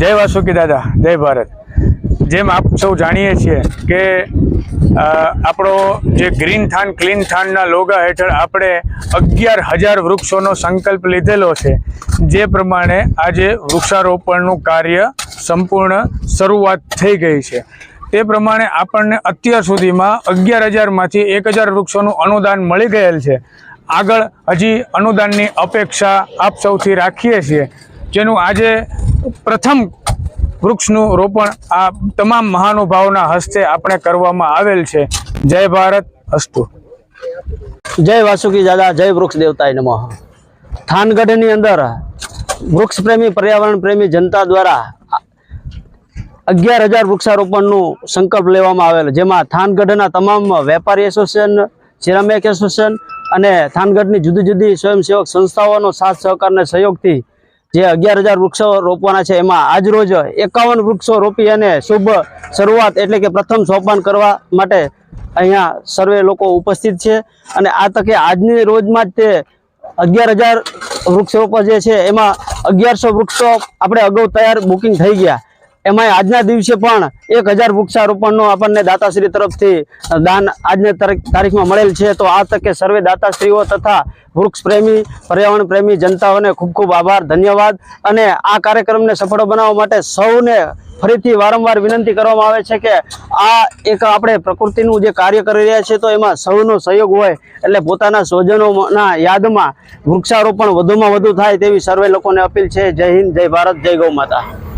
જય વાસુકી દાદા, જય ભારત. જેમ આપ સૌ જાણીએ છીએ કે આપણો જે ગ્રીન થાન, ક્લીન થાનના લોગા હેઠળ આપણે અગિયાર હજાર વૃક્ષોનો સંકલ્પ લીધેલો છે. જે પ્રમાણે આજે વૃક્ષારોપણનું કાર્ય સંપૂર્ણ શરૂઆત થઈ ગઈ છે. તે પ્રમાણે આપણને અત્યાર સુધીમાં અગિયાર હજારમાંથી એક હજાર વૃક્ષોનું અનુદાન મળી ગયેલ છે. આગળ હજી અનુદાનની અપેક્ષા આપ સૌથી રાખીએ છીએ. જેનું આજે પ્રથમ વૃક્ષનું રોપણ આ તમામ મહાનુભાવોના હસ્તે આપણે કરવામાં આવેલ છે. જય ભારત અસ્તુ. જય વાસુકી દાદા, જય વૃક્ષ દેવતાય નમઃ. થાનગઢની અંદર વૃક્ષ પ્રેમી પર્યાવરણ પ્રેમી જનતા દ્વારા અગિયાર હજાર વૃક્ષારોપણનું સંકલ્પ લેવામાં આવેલ, જેમાં થાનગઢના તમામ વેપારી એસોસિએશન, સિરામિક એસોસિએશન અને થાનગઢની જુદી જુદી સ્વયંસેવક સંસ્થાઓનો સાથ, સહકારને સહયોગથી જે અગિયાર હજાર વૃક્ષો રોપવાના છે, એમાં આજ રોજ એકાવન વૃક્ષો રોપી અને શુભ શરૂઆત એટલે કે પ્રથમ સોપાન કરવા માટે અહીંયા સર્વે લોકો ઉપસ્થિત છે. અને આ તકે આજની રોજમાં જ તે અગિયાર હજાર વૃક્ષ રોપવા જે છે, એમાં અગિયારસો વૃક્ષો આપણે અગાઉ તૈયાર બુકિંગ થઈ ગયા. એમાં આજના દિવસે પણ એક હજાર વૃક્ષારોપણનો આપણને દાતાશ્રી તરફથી દાન આજની તારીખ તારીખમાં મળેલ છે. તો આ તકે સર્વે દાતાશ્રીઓ તથા વૃક્ષ પ્રેમી પર્યાવરણ પ્રેમી જનતાઓને ખૂબ ખૂબ આભાર, ધન્યવાદ. અને આ કાર્યક્રમને સફળ બનાવવા માટે સૌને ફરીથી વારંવાર વિનંતી કરવામાં આવે છે કે આ એક આપણે પ્રકૃતિનું જે કાર્ય કરી રહ્યા છીએ તો એમાં સૌનો સહયોગ હોય એટલે પોતાના સ્વજનોના યાદમાં વૃક્ષારોપણ વધુમાં વધુ થાય તેવી સર્વે લોકોને અપીલ છે. જય હિન્દ, જય ભારત, જય ગૌ માતા.